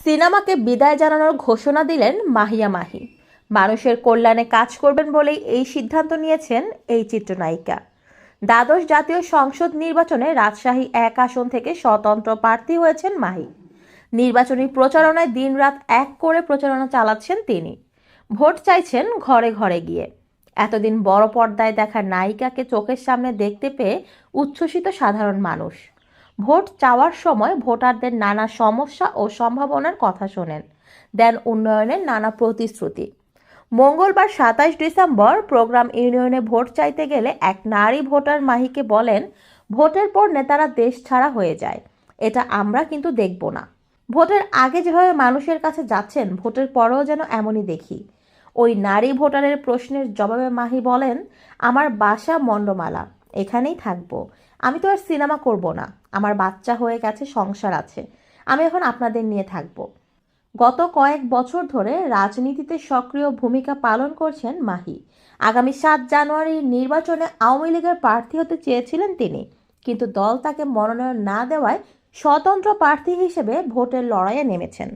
সিনেমাকে বিদায় জানানোর ঘোষণা দিলেন মাহিয়া মাহি। মানুষের কল্যাণে কাজ করবেন বলেই এই সিদ্ধান্ত নিয়েছেন এই চিত্রনায়িকা। দ্বাদশ জাতীয় সংসদ নির্বাচনে রাজশাহী এক আসন থেকে স্বতন্ত্র প্রার্থী হয়েছেন মাহি। নির্বাচনী প্রচারণায় দিনরাত এক করে প্রচারণা চালাচ্ছেন তিনি। ভোট চাইছেন ঘরে ঘরে গিয়ে। এতদিন বড় পর্দায় দেখা নায়িকাকে চোখের সামনে দেখতে পেয়ে উচ্ছ্বসিত সাধারণ মানুষ। ভোট চাওয়ার সময় ভোটারদের নানা সমস্যা ও সম্ভাবনার কথা শোনেন। দেন উন্নয়নের নানা প্রতিশ্রুতি। মঙ্গলবার সাতাশ ডিসেম্বর প্রোগ্রাম ইউনিয়নে ভোট চাইতে গেলে এক নারী ভোটার মাহিকে বলেন, ভোটের পর নেতারা দেশ ছাড়া হয়ে যায়। এটা আমরা কিন্তু দেখব না। ভোটের আগে যেভাবে মানুষের কাছে যাচ্ছেন, ভোটের পরেও যেন এমনই দেখি। ওই নারী ভোটারের প্রশ্নের জবাবে মাহি বলেন, আমার বাসা মণ্ডমালা। এখানেই থাকব। আমি তো আর সিনেমা করব না। আমার বাচ্চা হয়ে গেছে, সংসার আছে। আমি এখন আপনাদের নিয়ে থাকব। গত কয়েক বছর ধরে রাজনীতিতে সক্রিয় ভূমিকা পালন করছেন মাহি। আগামী সাত জানুয়ারির নির্বাচনে আওয়ামী লীগের প্রার্থী হতে চেয়েছিলেন তিনি। কিন্তু দল তাকে মনোনয়ন না দেওয়ায় স্বতন্ত্র প্রার্থী হিসেবে ভোটের লড়াইয়ে নেমেছেন।